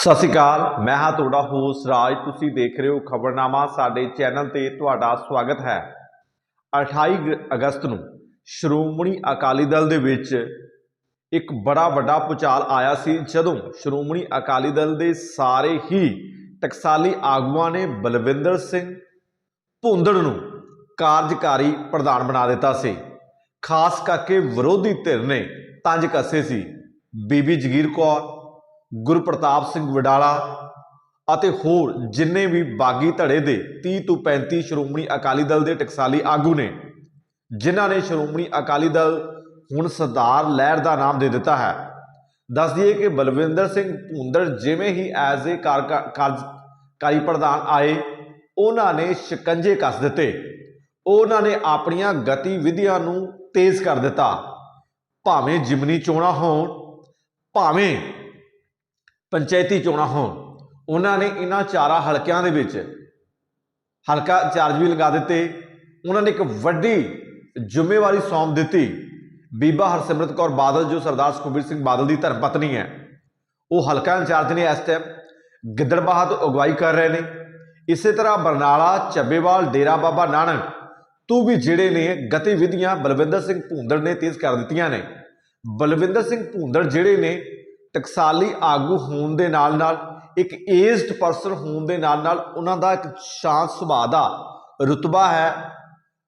ਸਤਿ ਸ਼੍ਰੀ ਅਕਾਲ, ਮੈਂ ਹਾਂ ਤੁਹਾਡਾ ਹੋਸਟ ਰਾਜ। ਤੁਸੀਂ ਦੇਖ ਰਹੇ ਹੋ ਖਬਰਨਾਮਾ, ਸਾਡੇ ਚੈਨਲ ਤੇ ਤੁਹਾਡਾ ਸਵਾਗਤ ਹੈ। 28 ਅਗਸਤ ਨੂੰ ਸ਼੍ਰੋਮਣੀ ਅਕਾਲੀ ਦਲ ਦੇ ਵਿੱਚ ਇੱਕ ਬੜਾ ਵੱਡਾ ਪੁਚਾਲ ਆਇਆ ਸੀ, ਜਦੋਂ ਸ਼੍ਰੋਮਣੀ ਅਕਾਲੀ ਦਲ ਦੇ ਸਾਰੇ ਹੀ ਟਕਸਾਲੀ ਆਗੂਆਂ ਨੇ ਬਲਵਿੰਦਰ ਸਿੰਘ ਭੁੰਦੜ ਨੂੰ ਕਾਰਜਕਾਰੀ ਪ੍ਰਧਾਨ ਬਣਾ ਦਿੱਤਾ ਸੀ। ਖਾਸ ਕਰਕੇ ਵਿਰੋਧੀ ਧਿਰ ਨੇ ਤੰਜ ਕੱਸੇ ਸੀ। ਬੀਬੀ ਜਗੀਰ ਕੌਰ ਗੁਰਪ੍ਰਤਾਪ ਸਿੰਘ ਵਡਾਲਾ ਅਤੇ ਹੋਰ ਜਿੰਨੇ ਵੀ ਬਾਗੀ ਧੜੇ ਦੇ 30 ਤੋਂ 35 ਸ਼੍ਰੋਮਣੀ ਅਕਾਲੀ ਦਲ ਦੇ ਟਕਸਾਲੀ ਆਗੂ ਨੇ, ਜਿਨ੍ਹਾਂ ਨੇ ਸ਼੍ਰੋਮਣੀ ਅਕਾਲੀ ਦਲ ਹੁਣ ਸਰਦਾਰ ਲਹਿਰ ਦਾ ਨਾਮ ਦੇ ਦਿੱਤਾ ਹੈ। ਦੱਸ ਦਈਏ ਕਿ ਬਲਵਿੰਦਰ ਸਿੰਘ ਭੁੰਦੜ ਜਿਵੇਂ ਹੀ ਐਜ਼ ਏ ਕਾਰਜਕਾਰੀ ਪ੍ਰਧਾਨ ਆਏ, ਉਹਨਾਂ ਨੇ ਸ਼ਿਕੰਜੇ ਕੱਸ ਦਿੱਤੇ। ਉਹਨਾਂ ਨੇ ਆਪਣੀਆਂ ਗਤੀਵਿਧੀਆਂ ਨੂੰ ਤੇਜ਼ ਕਰ ਦਿੱਤਾ। ਭਾਵੇਂ ਜਿਮਨੀ ਚੋਣਾਂ ਹੋਣ, ਭਾਵੇਂ ਪੰਚਾਇਤੀ ਚੋਣਾਂ ਹੋਣ। ਉਹਨਾਂ ਨੇ ਇਹਨਾਂ ਚਾਰਾਂ ਹਲਕਿਆਂ ਦੇ ਵਿੱਚ ਹਲਕਾ ਚਾਰਜ ਵੀ ਲਗਾ ਦਿੱਤੇ। ਉਹਨਾਂ ਨੇ ਇੱਕ ਵੱਡੀ ਜ਼ਿੰਮੇਵਾਰੀ ਸੌਂਪ ਦਿੱਤੀ। ਬੀਬਾ ਹਰਸਿਮਰਤ ਕੌਰ ਬਾਦਲ, ਜੋ ਸਰਦਾਰ ਸੁਖਬੀਰ ਸਿੰਘ ਬਾਦਲ ਦੀ ਧਰਮ ਪਤਨੀ ਹੈ, ਉਹ ਹਲਕਾ ਇੰਚਾਰਜ ਨੇ ਇਸ ਟਾਈਮ ਗਿੱਦੜਬਾਹਾ ਤੋਂ ਅਗਵਾਈ ਕਰ ਰਹੇ ਨੇ। ਇਸੇ ਤਰ੍ਹਾਂ ਬਰਨਾਲਾ, ਚੱਬੇਵਾਲ, ਡੇਰਾ ਬਾਬਾ ਨਾਨਕ, ਤੂੰ ਵੀ ਜਿਹੜੇ ਨੇ ਗਤੀਵਿਧੀਆਂ ਬਲਵਿੰਦਰ ਸਿੰਘ ਭੂੰਦੜ ਨੇ ਤੇਜ਼ ਕਰ ਦਿੱਤੀਆਂ ਨੇ। ਬਲਵਿੰਦਰ ਸਿੰਘ ਭੂੰਦੜ ਜਿਹੜੇ ਨੇ ਟਕਸਾਲੀ ਆਗੂ ਹੋਣ ਦੇ ਨਾਲ ਨਾਲ, ਇੱਕ ਏਜਡ ਪਰਸਨ ਹੋਣ ਦੇ ਨਾਲ ਨਾਲ ਉਹਨਾਂ ਦਾ ਇੱਕ ਸ਼ਾਂਤ ਸੁਭਾਅ ਦਾ ਰੁਤਬਾ ਹੈ,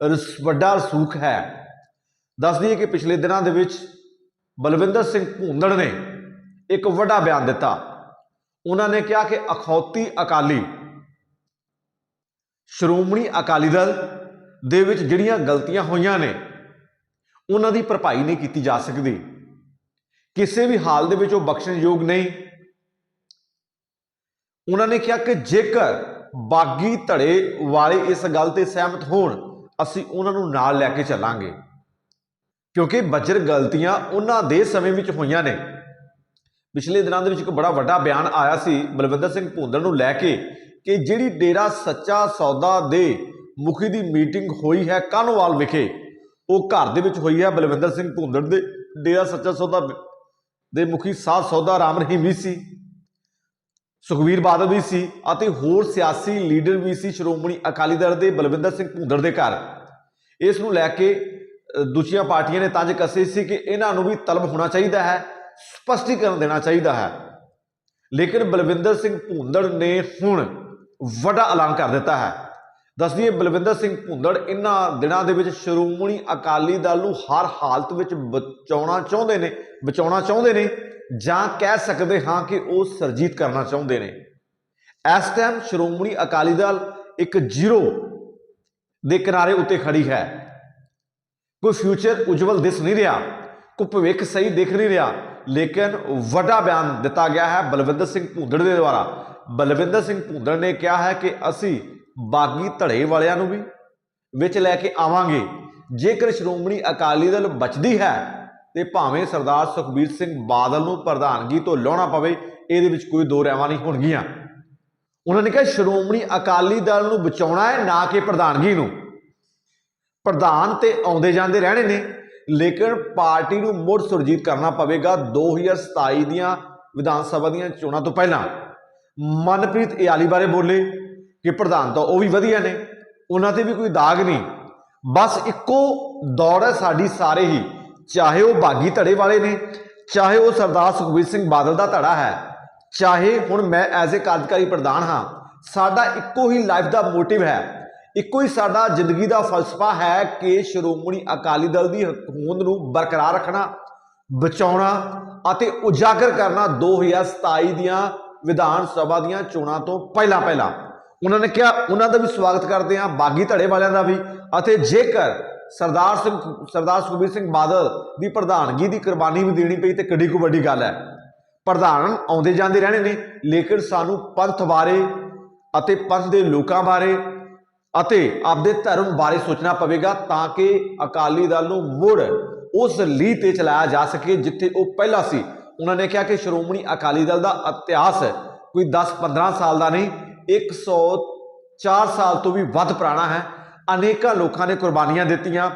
ਰਸ- ਵੱਡਾ ਰਸੂਖ ਹੈ। ਦੱਸ ਦਈਏ ਕਿ ਪਿਛਲੇ ਦਿਨਾਂ ਦੇ ਵਿੱਚ ਬਲਵਿੰਦਰ ਸਿੰਘ ਭੂੰਦੜ ਨੇ ਇੱਕ ਵੱਡਾ ਬਿਆਨ ਦਿੱਤਾ। ਉਹਨਾਂ ਨੇ ਕਿਹਾ ਕਿ ਅਖੌਤੀ ਅਕਾਲੀ, ਸ਼੍ਰੋਮਣੀ ਅਕਾਲੀ ਦਲ ਦੇ ਵਿੱਚ ਜਿਹੜੀਆਂ ਗਲਤੀਆਂ ਹੋਈਆਂ ਨੇ, ਉਹਨਾਂ ਦੀ ਭਰਪਾਈ ਨਹੀਂ ਕੀਤੀ ਜਾ ਸਕਦੀ। ਕਿਸੇ ਵੀ ਹਾਲ ਦੇ ਵਿੱਚ ਉਹ ਬਖਸ਼ਣਯੋਗ ਨਹੀਂ। ਉਹਨਾਂ ਨੇ ਕਿਹਾ ਕਿ ਜੇਕਰ ਬਾਗੀ ਧੜੇ ਵਾਲੇ ਇਸ ਗੱਲ ਤੇ ਸਹਿਮਤ ਹੋਣ, ਅਸੀਂ ਉਹਨਾਂ ਨੂੰ ਨਾਲ ਲੈ ਕੇ ਚੱਲਾਂਗੇ। ਕਿਉਂਕਿ ਬਜਰ ਗਲਤੀਆਂ ਉਹਨਾਂ ਦੇ ਸਮੇਂ ਵਿੱਚ ਹੋਈਆਂ ਨੇ। ਪਿਛਲੇ ਦਿਨਾਂ ਦੇ ਵਿੱਚ ਇੱਕ ਬੜਾ ਵੱਡਾ ਬਿਆਨ ਆਇਆ ਸੀ ਬਲਵਿੰਦਰ ਸਿੰਘ ਭੁੰਦੜ ਨੂੰ ਲੈ ਕੇ ਕਿ ਜਿਹੜੀ ਡੇਰਾ ਸੱਚਾ ਸੌਦਾ ਦੇ ਮੁਖੀ ਦੀ ਮੀਟਿੰਗ ਹੋਈ ਹੈ ਕਾਨੋਵਾਲ ਵਿਖੇ, ਉਹ ਘਰ ਦੇ ਵਿੱਚ ਹੋਈ ਹੈ ਬਲਵਿੰਦਰ ਸਿੰਘ ਭੁੰਦੜ ਦੇ ਡੇਰਾ ਸੱਚਾ ਸੌਦਾ ਦੇ ਮੁਖੀ ਸਾਧ ਸੌਦਾ ਰਾਮ ਰਹੀਮ ਵੀ ਸੀ, ਸੁਖਵੀਰ ਬਾਦਲ ਵੀ ਸੀ ਅਤੇ ਹੋਰ ਸਿਆਸੀ ਲੀਡਰ ਵੀ ਸੀ ਸ਼੍ਰੋਮਣੀ ਅਕਾਲੀ ਦਲ ਦੇ ਬਲਵਿੰਦਰ ਸਿੰਘ ਭੁੰਦੜ ਦੇ ਘਰ। ਇਸ ਨੂੰ ਲੈ ਕੇ ਦੂਜੀਆਂ ਪਾਰਟੀਆਂ ਨੇ ਤੰਜ ਕੱਸੇ ਸੀ ਕਿ ਇਹਨਾਂ ਨੂੰ ਵੀ ਤਲਬ ਹੋਣਾ ਚਾਹੀਦਾ ਹੈ, ਸਪਸ਼ਟੀਕਰਨ ਦੇਣਾ ਚਾਹੀਦਾ ਹੈ। ਲੇਕਿਨ ਬਲਵਿੰਦਰ ਸਿੰਘ ਭੁੰਦੜ ਨੇ ਹੁਣ ਵੱਡਾ ਐਲਾਨ ਕਰ ਦਿੱਤਾ ਹੈ। ਦੱਸਦੀਏ, ਬਲਵਿੰਦਰ ਸਿੰਘ ਭੁੰਦੜ ਇਹਨਾਂ ਦਿਨਾਂ ਦੇ ਵਿੱਚ ਸ਼੍ਰੋਮਣੀ ਅਕਾਲੀ ਦਲ ਨੂੰ ਹਰ ਹਾਲਤ ਵਿੱਚ ਬਚਾਉਣਾ ਚਾਹੁੰਦੇ ਨੇ, ਬਚਾਉਣਾ ਚਾਹੁੰਦੇ ਨੇ ਜਾਂ ਕਹਿ ਸਕਦੇ ਹਾਂ ਕਿ ਉਹ ਸਰਜੀਤ ਕਰਨਾ ਚਾਹੁੰਦੇ ਨੇ। ਇਸ ਟਾਈਮ ਸ਼੍ਰੋਮਣੀ ਅਕਾਲੀ ਦਲ ਇੱਕ ਜ਼ੀਰੋ ਦੇ ਕਿਨਾਰੇ ਉੱਤੇ ਖੜੀ ਹੈ। ਕੋਈ ਫਿਊਚਰ ਉਜਵਲ ਦਿਸ ਨਹੀਂ ਰਿਹਾ, ਕੋਈ ਭਵਿੱਖ ਸਹੀ ਦਿਖ ਨਹੀਂ ਰਿਹਾ, ਲੇਕਿਨ ਵੱਡਾ ਬਿਆਨ ਦਿੱਤਾ ਗਿਆ ਹੈ ਬਲਵਿੰਦਰ ਸਿੰਘ ਭੁੰਦੜ ਦੇ ਦੁਆਰਾ। ਬਲਵਿੰਦਰ ਸਿੰਘ ਭੁੰਦੜ ਨੇ ਕਿਹਾ ਹੈ ਕਿ ਅਸੀਂ ਬਾਗੀ ਧੜੇ ਵਾਲਿਆਂ ਨੂੰ ਵੀ ਵਿੱਚ ਲੈ ਕੇ ਆਵਾਂਗੇ। ਜੇਕਰ ਸ਼੍ਰੋਮਣੀ ਅਕਾਲੀ ਦਲ ਬਚਦੀ ਹੈ, ਤੇ ਭਾਵੇਂ ਸਰਦਾਰ ਸੁਖਬੀਰ ਸਿੰਘ ਬਾਦਲ ਨੂੰ ਪ੍ਰਧਾਨਗੀ ਤੋਂ ਲਾਉਣਾ ਪਵੇ, ਇਹਦੇ ਵਿੱਚ ਕੋਈ ਦੋ ਰਹਿਵਾਂ ਨਹੀਂ ਹੋਣਗੀਆਂ। ਉਹਨਾਂ ਨੇ ਕਿਹਾ, ਸ਼੍ਰੋਮਣੀ ਅਕਾਲੀ ਦਲ ਨੂੰ ਬਚਾਉਣਾ ਹੈ, ਨਾ ਕਿ ਪ੍ਰਧਾਨਗੀ ਨੂੰ। ਪ੍ਰਧਾਨ ਤੇ ਆਉਂਦੇ ਜਾਂਦੇ ਰਹਿਣੇ ਨੇ, ਲੇਕਿਨ ਪਾਰਟੀ ਨੂੰ ਮੁੜ ਸੁਰਜੀਤ ਕਰਨਾ ਪਵੇਗਾ 2027 ਦੀਆਂ ਵਿਧਾਨ ਸਭਾ ਦੀਆਂ ਚੋਣਾਂ ਤੋਂ ਪਹਿਲਾਂ। ਮਨਪ੍ਰੀਤ ਇਆਲੀ ਬਾਰੇ ਬੋਲੇ। ਕਿ ਪ੍ਰਧਾਨ ਤਾਂ ਉਹ ਵੀ ਵਧੀਆ ਨੇ, ਉਹਨਾਂ ਤੇ ਵੀ ਕੋਈ ਦਾਗ ਨਹੀਂ। ਬਸ ਇੱਕੋ ਦੌੜ ਹੈ ਸਾਡੀ ਸਾਰੇ ਹੀ, ਚਾਹੇ ਉਹ ਬਾਗੀ ਧੜੇ ਵਾਲੇ ਨੇ, ਚਾਹੇ ਉਹ ਸਰਦਾਰ ਸੁਖਬੀਰ ਸਿੰਘ ਬਾਦਲ ਦਾ ਧੜਾ ਹੈ, ਚਾਹੇ ਹੁਣ ਮੈਂ ਐਜ਼ ਏ ਕਾਰਜਕਾਰੀ ਪ੍ਰਧਾਨ ਹਾਂ, ਸਾਡਾ ਇੱਕੋ ਹੀ ਲਾਈਫ ਦਾ ਮੋਟਿਵ ਹੈ। ਇੱਕੋ ਹੀ ਸਾਡਾ ਜ਼ਿੰਦਗੀ ਦਾ ਫਲਸਫਾ ਹੈ ਕਿ ਸ਼੍ਰੋਮਣੀ ਅਕਾਲੀ ਦਲ ਦੀ ਹੋਂਦ ਨੂੰ ਬਰਕਰਾਰ ਰੱਖਣਾ, ਬਚਾਉਣਾ ਅਤੇ ਉਜਾਗਰ ਕਰਨਾ 2027 ਦੀਆਂ ਵਿਧਾਨ ਸਭਾ ਦੀਆਂ ਚੋਣਾਂ ਤੋਂ ਪਹਿਲਾਂ ਪਹਿਲਾਂ ਉਹਨਾਂ ਨੇ ਕਿਹਾ, ਉਹਨਾਂ ਦਾ ਵੀ ਸਵਾਗਤ ਕਰਦੇ ਹਾਂ ਬਾਗੀ ਧੜੇ ਵਾਲਿਆਂ ਦਾ ਵੀ। ਅਤੇ ਜੇਕਰ ਸਰਦਾਰ ਸਿੰਘ ਸਰਦਾਰ ਸੁਖਬੀਰ ਸਿੰਘ ਬਾਦਲ ਦੀ ਪ੍ਰਧਾਨਗੀ ਦੀ ਕੁਰਬਾਨੀ ਵੀ ਦੇਣੀ ਪਈ ਤੇ ਕਿੱਡੀ ਕੁ ਵੱਡੀ ਗੱਲ ਹੈ। ਪ੍ਰਧਾਨ ਆਉਂਦੇ ਜਾਂਦੇ ਰਹਿਣੇ ਨੇ, ਲੇਕਿਨ ਸਾਨੂੰ ਪੰਥ ਬਾਰੇ ਅਤੇ ਪੰਥ ਦੇ ਲੋਕਾਂ ਬਾਰੇ ਅਤੇ ਆਪਦੇ ਧਰਮ ਬਾਰੇ ਸੋਚਣਾ ਪਵੇਗਾ ਤਾਂ ਕਿ ਅਕਾਲੀ ਦਲ ਨੂੰ ਮੁੜ ਉਸ ਲੀਹ ਤੇ ਚਲਾਇਆ ਜਾ ਸਕੇ ਜਿੱਥੇ ਉਹ ਪਹਿਲਾਂ ਸੀ। ਉਹਨਾਂ ਨੇ ਕਿਹਾ ਕਿ ਸ਼੍ਰੋਮਣੀ ਅਕਾਲੀ ਦਲ ਦਾ ਇਤਿਹਾਸ ਕੋਈ 10-15 ਸਾਲ ਦਾ ਨਹੀਂ 104 ਸਾਲ ਤੋਂ ਵੀ ਵੱਧ ਪੁਰਾਣਾ ਹੈ। ਅਨੇਕਾਂ ਲੋਕਾਂ ਨੇ ਕੁਰਬਾਨੀਆਂ ਦਿੱਤੀਆਂ।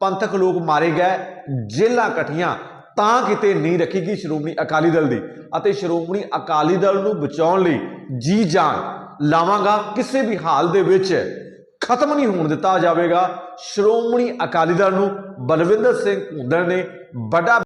ਪੰਥਕ ਲੋਕ ਮਾਰੇ ਗਏ। ਜੇਲਾਂ ਇਕੱਠੀਆਂ ਤਾਂ ਕਿਤੇ ਨਹੀਂ ਰੱਖੀ ਗਈ ਸ਼੍ਰੋਮਣੀ ਅਕਾਲੀ ਦਲ ਦੀ। ਅਤੇ ਸ਼੍ਰੋਮਣੀ ਅਕਾਲੀ ਦਲ ਨੂੰ ਬਚਾਉਣ ਲਈ ਜੀ ਜਾਨ ਲਾਵਾਂਗਾ। ਕਿਸੇ ਵੀ ਹਾਲ ਦੇ ਵਿੱਚ ਖਤਮ ਨਹੀਂ ਹੋਣ ਦਿੱਤਾ ਜਾਵੇਗਾ। ਸ਼੍ਰੋਮਣੀ ਅਕਾਲੀ ਦਲ ਨੂੰ ਬਲਵਿੰਦਰ ਸਿੰਘ ਭੁੰਦੜ ਨੇ ਵੱਡਾ